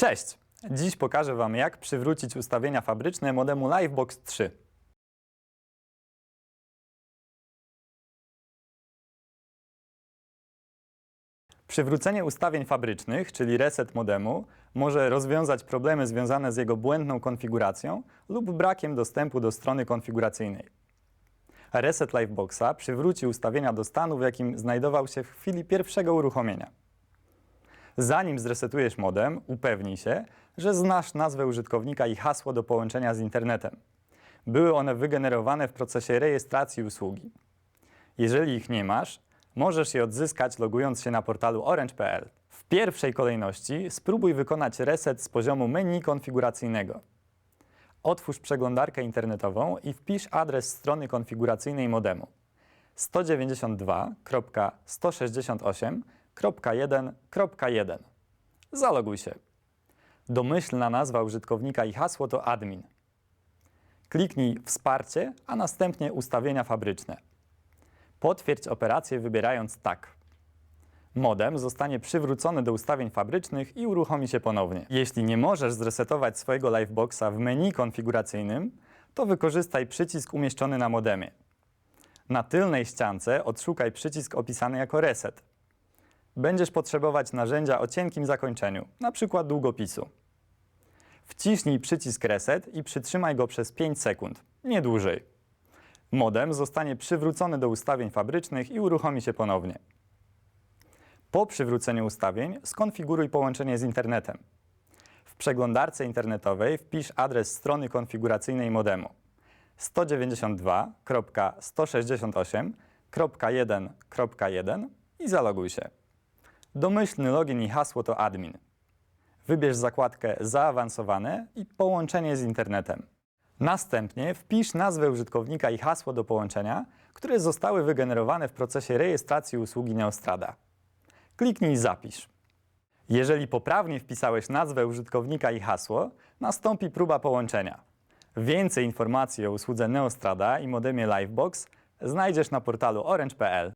Cześć! Dziś pokażę Wam, jak przywrócić ustawienia fabryczne modemu Livebox 3. Przywrócenie ustawień fabrycznych, czyli reset modemu, może rozwiązać problemy związane z jego błędną konfiguracją lub brakiem dostępu do strony konfiguracyjnej. Reset Liveboxa przywróci ustawienia do stanu, w jakim znajdował się w chwili pierwszego uruchomienia. Zanim zresetujesz modem, upewnij się, że znasz nazwę użytkownika i hasło do połączenia z internetem. Były one wygenerowane w procesie rejestracji usługi. Jeżeli ich nie masz, możesz je odzyskać logując się na portalu orange.pl. W pierwszej kolejności spróbuj wykonać reset z poziomu menu konfiguracyjnego. Otwórz przeglądarkę internetową i wpisz adres strony konfiguracyjnej modemu 192.168.1.1. Zaloguj się. Domyślna nazwa użytkownika i hasło to admin. Kliknij Wsparcie, a następnie Ustawienia fabryczne. Potwierdź operację wybierając Tak. Modem zostanie przywrócony do ustawień fabrycznych i uruchomi się ponownie. Jeśli nie możesz zresetować swojego Liveboxa w menu konfiguracyjnym, to wykorzystaj przycisk umieszczony na modemie. Na tylnej ściance odszukaj przycisk opisany jako Reset. Będziesz potrzebować narzędzia o cienkim zakończeniu, np. długopisu. Wciśnij przycisk Reset i przytrzymaj go przez 5 sekund, nie dłużej. Modem zostanie przywrócony do ustawień fabrycznych i uruchomi się ponownie. Po przywróceniu ustawień skonfiguruj połączenie z internetem. W przeglądarce internetowej wpisz adres strony konfiguracyjnej modemu 192.168.1.1 i zaloguj się. Domyślny login i hasło to admin. Wybierz zakładkę Zaawansowane i Połączenie z internetem. Następnie wpisz nazwę użytkownika i hasło do połączenia, które zostały wygenerowane w procesie rejestracji usługi Neostrada. Kliknij Zapisz. Jeżeli poprawnie wpisałeś nazwę użytkownika i hasło, nastąpi próba połączenia. Więcej informacji o usłudze Neostrada i modemie Livebox znajdziesz na portalu orange.pl.